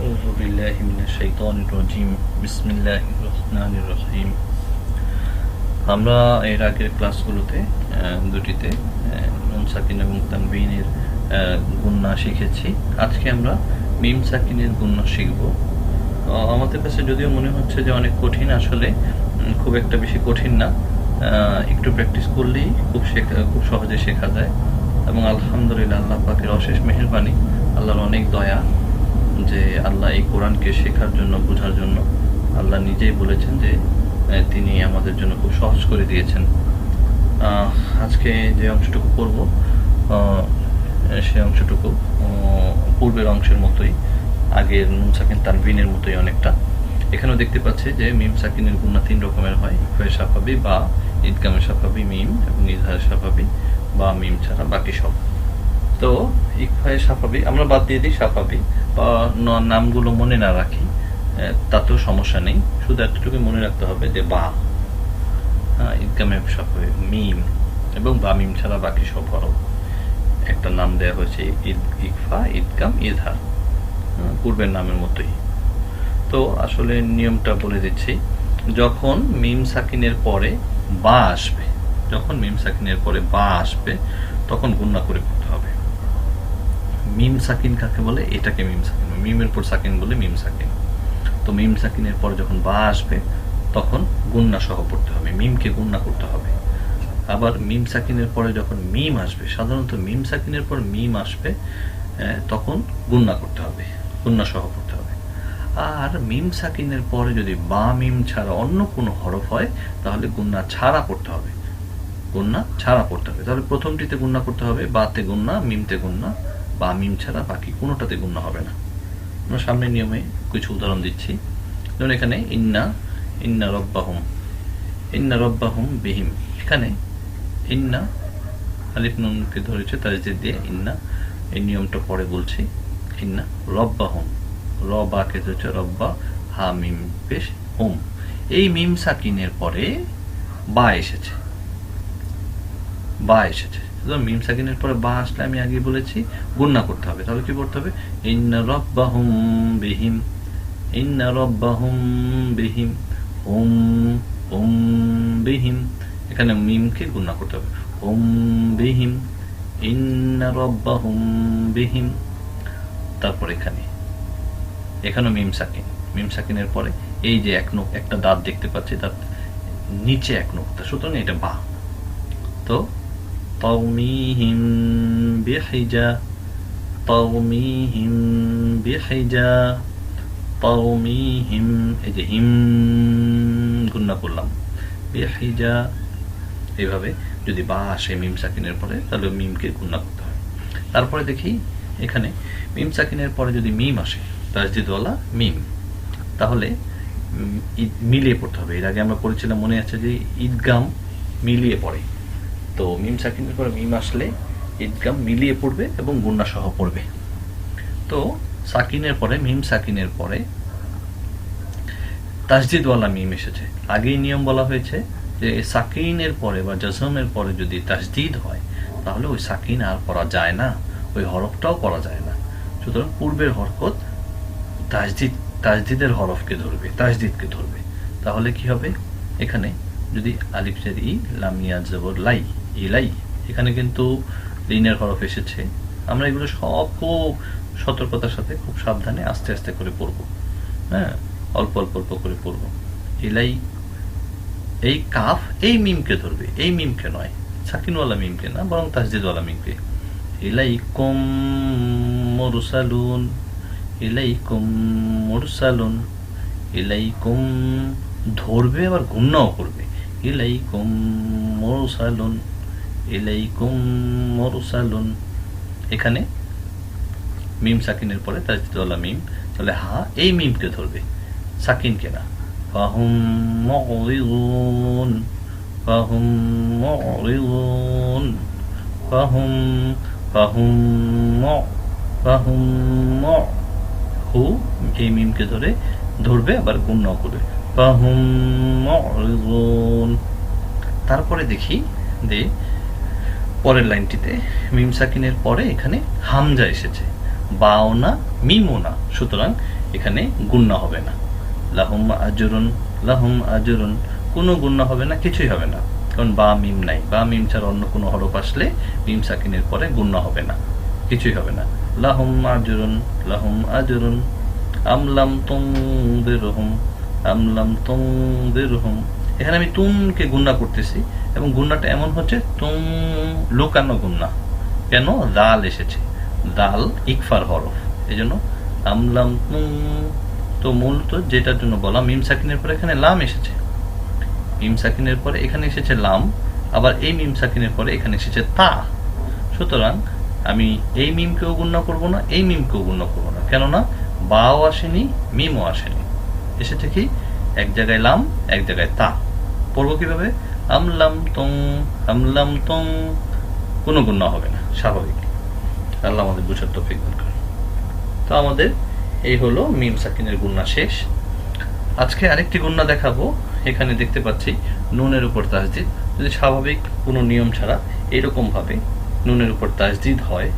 أعوذ بالله من الشيطان الرجيم بسم الله الرحمن الرحيم আমরা এর আগের ক্লাসগুলোতে আহ, দুটিতে আহ, নুন সাকিন এবং তানবিনের আহ, গুন্না শিখেছি আজকে আমরা মিম সাকিনের গুন্না শিখব আহ, আমাদের কাছে যদিও মনে হচ্ছে যে অনেক কঠিন আসলে উম, খুব একটা বেশি কঠিন না আহ, একটু প্র্যাকটিস করলেই খুব শেখা খুব সহজে শেখা যায় এবং আলহামদুলিল্লাহ আল্লাহ পাকের অশেষ মেহেরবানি আল্লাহর অনেক দয়া যে আল্লাহ এই কোরআনকে শেখার জন্য, বোঝার জন্য আল্লাহ নিজেই বলেছেন যে তিনি আমাদের জন্য খুব সহজ করে দিয়েছেন। আজকে যে অংশটুকু পড়ব সে অংশটুকু পূর্বের অংশের মতোই, আগের নুন সাকিন তানভিনের মতোই অনেকটা। এখানেও দেখতে পাচ্ছি যে, মিম সাকিনের গুণা তিন রকমের হয়, ইফায় সাফাবি বা ঈদগামে সাফাবি মিম এবং ইজহার সাফাবি বা মিম ছাড়া বাকি সব। তো ইকফায় সাফাবি আমরা বাদ দিয়ে দিই সাফাবি বা নামগুলো মনে না রাখি তাতেও সমস্যা নেই। শুধু এতটুকু মনে রাখতে হবে যে বা ঈদগামে সাফাবি মিম এবং বা মিম ছাড়া বাকি সব হরফ। একটা নাম দেওয়া হয়েছে ঈদ ইকফা ঈদগাম ইজহার হ্যাঁ, পূর্বের নামের মতোই। তো আসলে নিয়মটা বলে দিচ্ছি যখন মিম সাকিনের পরে বা আসবে যখন মিম সাকিনের পরে বা আসবে তখন গুণনা করে সাকিন কাকে বলে? এটাকে মিম সাকিন মিমের পর সাকিন বলে মিম সাকিন। তো মিম সাকিনের পর যখন বা আসবে, তখন গুণনা সহ পড়তে হবে। মিমকে গুণনা করতে হবে। আবার মিম সাকিনের পরে যখন মিম আসবে, সাধারণত মিম সাকিনের পর মিম আসবে তখন গুণনা করতে হবে। গুণনা সহ পড়তে হবে। আর মিম সাকিনের পরে যদি বা মিম ছাড়া অন্য কোনো হরফ হয়, তাহলে গুণনা ছাড়া পড়তে হবে। গুণনা ছাড়া পড়তে হবে। তাহলে প্রথমটিতে গুন্না করতে হবে, বাতে গুণনা মিমতে গুণনা বা মিম ছাড়া বাকি কোনোটাতে গুণনা হবে না। আমরা সামনের নিয়মে কিছু উদাহরণ দিচ্ছি। যেমন এখানে, ইন্না ইন্না রব্বাহুম ইন্না রব্বাহুম বিহিম। এখানে, ইন্না আলিফ নুনকে ধরেছে, তার যে দিয়ে, ইন্না এই নিয়মটা পরে বলছি। ইন্না রব্বাহুম র বাকে ধরেছে, রব্বা, হা, মিম পেশ হুম। এই মিম সাকিনের পরে বা এসেছে। বা এসেছে। মিম সাকিনের পরে বা আমি আগে বলেছি, গুণনা করতে হবে। তাহলে কি করতে হবে? এখানে মিমকে গুণনা করতে হবে। হুম বিহিম, ইন্না রব্বাহুম এখানে এখানেও মিম সাকিন। মিম সাকিনের পরে এই যে এক নোক একটা দাঁত দেখতে পাচ্ছি, তার নিচে এক নোকতা সুতরাং এটা বা। তো তৌমিহিম বিহিজা তৌমিহিম বিহিজা তৌমিহিম এই যে হিম গুন্না করলাম, বিহিজা। এইভাবে যদি বা আসে মিম সাকিনের পরে, তাহলে মিমকে গুন্না করতে হয়। তারপরে দেখি এখানে মিম সাকিনের পরে যদি মিম আসে, তাজদিদওয়ালা মিম, তাহলে মিলিয়ে পড়তে হবে। এর আগে আমরা পড়েছিলাম, মনে আছে যে ঈদগাম মিলিয়ে পড়ে। তো মিম সাকিনের পরে মিম আসলে ঈদগাম মিলিয়ে পড়বে এবং গুন্না সহ পড়বে। তো সাকিনের পরে, মিম সাকিনের পরে তাসজিদওয়ালা মিম এসেছে। আগেই নিয়ম বলা হয়েছে যে সাকিনের পরে বা জজমের পরে যদি তাসজিদ হয়, তাহলে ওই সাকিন আর পড়া যায় না, ওই হরফটাও পড়া যায় না। সুতরাং পূর্বের হরকত তাসজিদ, তাসজিদের হরফকে ধরবে, তাসজিদকে ধরবে। তাহলে কি হবে? এখানে যদি আলিফ জের ই লামিয়া জবর লাই ইলাই এখানে কিন্তু লিনের হরফ এসেছে। আমরা এগুলো সব খুব সতর্কতার সাথে, খুব সাবধানে আস্তে আস্তে করে পড়ব। হ্যাঁ অল্প অল্প অল্প করে পড়ব। ইলাই এই কাফ এই মিমকে ধরবে। এই মিমকে নয়, সাকিনওয়ালা মিমকে না, বরং তাসজিদওয়ালা মিমকে। ইলাইকুম মুরসালুন ইলাইকুম মুরসালুন ইলাইকুম ধরবে আবার গুন্নাও করবে। ইলাইকুম মুরসালুন। ইলাইকুম মুরসালুন। এখানে মিম সাকিনের পরে তাজদিদওয়ালা মিম। তাহলে হা, এই মিমকে ধরবে। সাকিনকে না? ফাহুম মুরিদুন ফাহুম মুরিদুন ফাহুম ফাহুম ফাহুম হু, এই মিমকে ধরে ধরবে, আবার গুণ করবে। ফাহুম মুরিদুন তারপরে দেখি যে পরের লাইনটিতে, মিম সাকিনের পরে এখানে হামজা এসেছে। বাও না মিমও না সুতরাং এখানে গুন্না হবে না। লাহুম আজরুন লাহুম আজরুন, কোনো গুন্না হবে না, কিছুই হবে না। কারণ বা, মিম নাই। বা, মিম ছাড়া অন্য কোনো হরফ আসলে মিম সাকিনের পরে গুন্না হবে না, কিছুই হবে না। লাহুম আজরুন লাহুম আজরুন আমলাম তুমদিরহুম আমলাম তুম তুমদিরহুম এখানে আমি তুমকে গুন্না করতেছি এবং গুন্নাটা এমন হচ্ছে, তুম লুকানো গুন্না কেন? দাল এসেছে। দাল ইকফার হরফ। এই জন্য আমলাম তুম। তো মূলত যেটার জন্য বলা, মিম সাকিনের পরে এখানে লাম এসেছে। মিম সাকিনের পরে এখানে এসেছে লাম, আবার এই মিম সাকিনের পরে এখানে এসেছে তা। সুতরাং আমি এই মিমকেও গুণ্য করব না, এই মিমকেও গুণ্য করব না। কেননা, বাও আসেনি, মিমও আসেনি। এসেছে কি? এক জায়গায় লাম, এক জায়গায় তা। পড়ব কীভাবে? আমলাম তং আমলাম তং কোনো গুণ্য হবে না, স্বাভাবিক। আল্লাহ আমাদের বুঝার তৌফিক দান করেন। তো আমাদের এই হলো মিম সাকিনের গুন্না শেষ। আজকে আরেকটি গুন্না দেখাবো। এখানে দেখতে পাচ্ছি নুনের উপর তাসদিদ যদি স্বাভাবিক কোনো নিয়ম ছাড়া এরকম ভাবে নুনের উপর তাসদিদ হয়,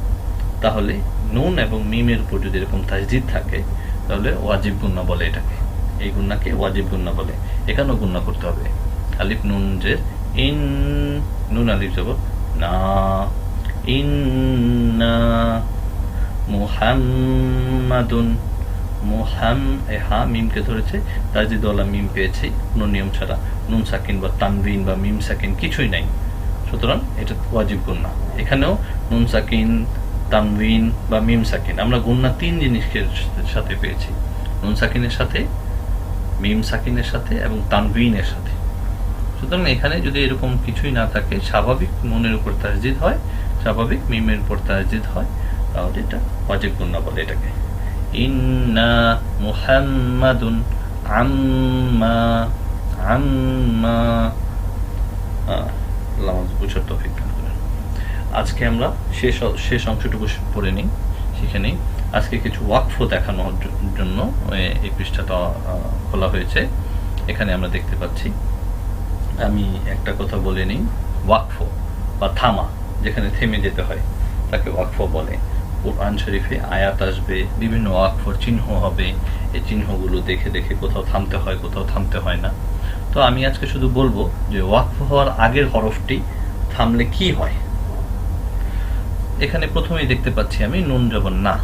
তাহলে নুন এবং মিমের উপর যদি এরকম তাসদিদ থাকে, তাহলে ওয়াজিব গুন্না বলে এটাকে। এই গুন্নাকে ওয়াজিব গুন্না বলে। এখানেও গুন্না করতে হবে। আলিফ নুন যে ইন, নুন আলিফ যাব না। ইন্না মুহাম্মাদুন। মুহাম, এ হা মিমকে ধরেছে তাজিদওয়ালা মিম পেয়েছে, কোনো নিয়ম ছাড়া। নুন সাকিন বা তানবিন বা মিম সাকিন কিছুই নাই। সুতরাং এটা ওয়াজিব গুন্না এখানেও নুন সাকিন, তানবিন বা মিম সাকিন। আমরা গুন্না তিন জিনিসকে সাথে পেয়েছি। নুন সাকিনের সাথে, মিম সাকিনের সাথে এবং তানবিনের সাথে। সুতরাং এখানে যদি এরকম কিছুই না থাকে, স্বাভাবিক নুনের উপর তাসজিদ হয়, স্বাভাবিক মিমের উপর তাসজিদ হয়, তাহলে এটা ওয়াজিব গুন্না বলে এটাকে। ইন্না মুহাম্মাদুন আম্মা আম্মা। আমাদের বুঝার দান আজকে আমরা শেষ শেষ অংশটুকু পড়ে নিই, সেখানে আজকে কিছু ওয়াকফ দেখানোর জন্য এই পৃষ্ঠাটা খোলা হয়েছে। এখানে আমরা দেখতে পাচ্ছি আমি একটা কথা বলে নিই। ওয়াকফ বা থামা, যেখানে থেমে যেতে হয়, তাকে ওয়াকফ বলে। কোরআন শরীফে আয়াত আসবে, বিভিন্ন ওয়াকফর চিহ্ন হবে। এই চিহ্নগুলো দেখে দেখে কোথাও থামতে হয়, কোথাও থামতে হয় না। তো আমি আজকে শুধু বলব যে ওয়াকফ হওয়ার আগের হরফটি থামলে কি হয়? এখানে প্রথমেই দেখতে পাচ্ছি আমি নুন জবর না।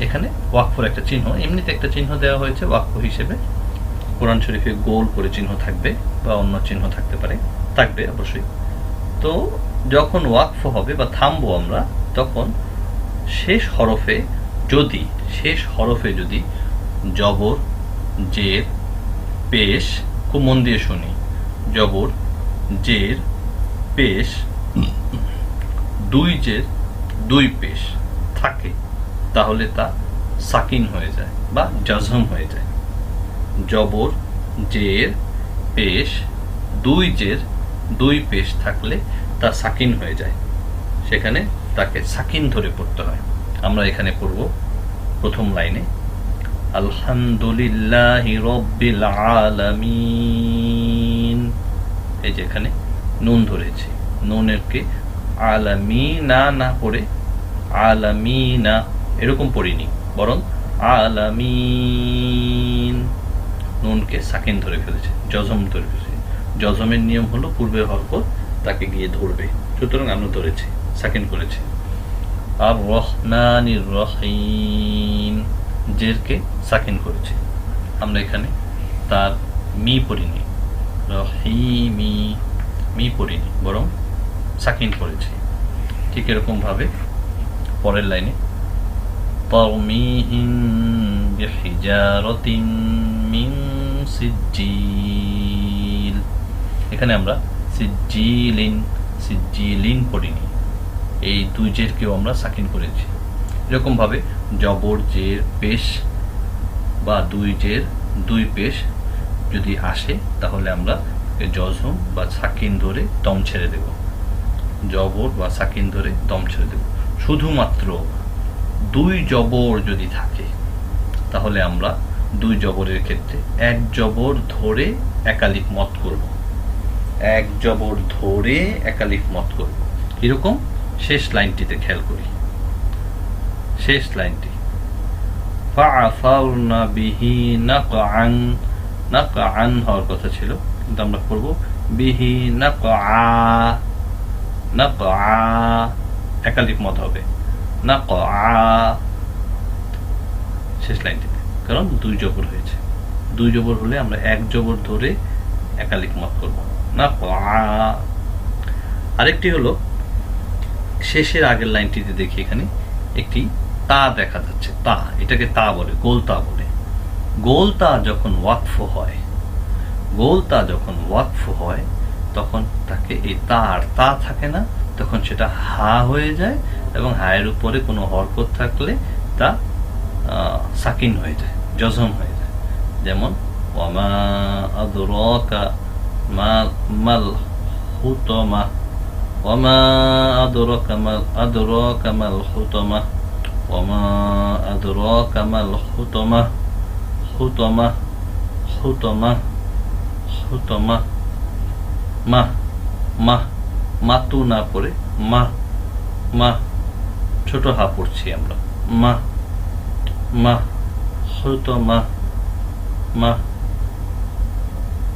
এখানে ওয়াকফর একটা চিহ্ন, এমনিতে একটা চিহ্ন দেওয়া হয়েছে, ওয়াকফ হিসেবে কোরআন শরীফে গোল করে চিহ্ন থাকবে বা অন্য চিহ্ন থাকতে পারে, থাকবে অবশ্যই। তো যখন ওয়াকফ হবে বা থামবো আমরা, তখন শেষ হরফে যদি, শেষ হরফে যদি জবর, জের, পেশ, খুব মন দিয়ে শুনি, জবর, জের, পেশ, দুই জের, দুই পেশ থাকে, তাহলে তা সাকিন হয়ে যায় বা জজম হয়ে যায়। জবর, জের, পেশ, দুই জের, দুই পেশ থাকলে তা সাকিন হয়ে যায়। সেখানে তাকে সাকিন ধরে পড়তে হয়। আমরা এখানে পড়ব প্রথম লাইনে। আলহামদুলিল্লাহ রব্বিল আলামিন। এই যে এখানে নুন ধরেছি। নুনেরকে আলামিনা না পড়ে আলামিনা এরকম পড়িনি, বরং আলামিন। নুনকে সাকিন ধরে ফেলেছে জজম ধরে ফেলেছে। জজমের নিয়ম হলো পূর্বের হরকত তাকে গিয়ে ধরবে, সুতরাং আমরা ধরেছি, সাকিন করেছি। আর রহমানির রহিম, জেরকে সাকিন করেছি। আমরা এখানে তার মি পড়িনি, রহিমি মি পড়িনি, বরং সাকিন করেছি। ঠিক এরকমভাবে পরের লাইনে তরমিহিম বিহিজারাতিন মিন এখানে আমরা সিজ্জিলিন সিজ্জিলিন পড়িনি। এই দুই জেরকেও আমরা সাকিন করেছি। এরকম ভাবে জবর জের, পেশ বা দুই জের, দুই পেশ যদি আসে, তাহলে আমরা জজম বা সাকিন ধরে দম ছেড়ে দেব। জবর বা সাকিন ধরে দম ছেড়ে দেব। শুধুমাত্র দুই জবর যদি থাকে তাহলে আমরা দুই জবরের ক্ষেত্রে এক জবর ধরে একালিক মত করব। এক জবর ধরে একালিক মত করব। এরকম শেষ লাইনটিতে খেয়াল করি। শেষ লাইনটি। বিহি নাকআন। নাকআন হওয়ার কথা ছিল, কিন্তু আমরা করব বিহি নাকআ। নাকআ। একালিক মত হবে। নাকআ। শেষ লাইনটিতে কারণ দুই জবর হয়েছে। দুই জবর হলে আমরা এক জবর ধরে একালিক মত করব। নাকআ আরেকটি হলো, শেষের আগের লাইনটিতে দেখি এখানে একটি তা দেখা যাচ্ছে। তা, এটাকে তা বলে, গোল তা বলে। গোল তা যখন ওয়াকফ হয়, গোল তা যখন ওয়াকফ হয়, তখন তাকে এই তা আর তা থাকে না। তখন সেটা হা হয়ে যায় এবং হায়ের উপরে কোনো হরকত থাকলে তা সাকিন হয়ে যায়, জজম হয়ে যায়। যেমন ওমা আদরকা মাল হুতমা ওমা আদরকা মাল আদরকা মাল হুতমা ওমা আদরকা মাল হুতমা হুতমা হুতমা হুতমা, মা মা মা তু না পড়ে, মা মা, ছোট হা পড়ছি আমরা, মা মা হয়তো মা মা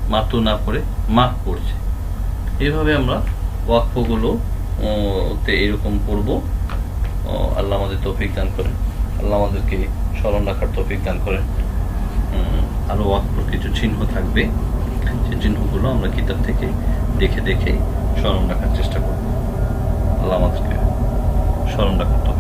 মাতু না করে মা পড়ছে এইভাবে আমরা ওয়াক্ফগুলো তে এরকম পড়ব আল্লাহ আমাদের তৌফিক দান করেন। আল্লাহ আমাদেরকে স্মরণ রাখার তৌফিক দান করেন। উম, আরও ওয়াক্ফর কিছু চিহ্ন থাকবে। সেই চিহ্নগুলো আমরা কিতাব থেকে দেখে দেখে স্মরণ রাখার চেষ্টা করব। আল্লাহ আমাদেরকে স্মরণ রাখার তৌফিক